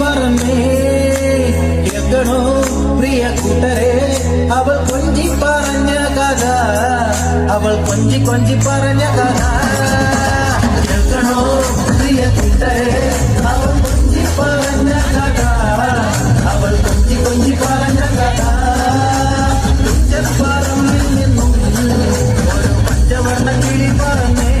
പറന്നേ. എത്തണോ പ്രിയ കൂട്ടരെ അവൾ കൊഞ്ചി പറഞ്ഞ കഥ. അവൾ കൊഞ്ചി കൊഞ്ചി പറഞ്ഞ കഥ. എത്തണോ പ്രിയ കൂട്ടരെ അവൾ കൊഞ്ചി പറഞ്ഞ കഥ. അവൾ കൊഞ്ചി കൊഞ്ചി പറഞ്ഞ കഥ. പറമ്പിൽ നിന്നും ഒരു പച്ചവണ്ണ കിളി പറഞ്ഞേ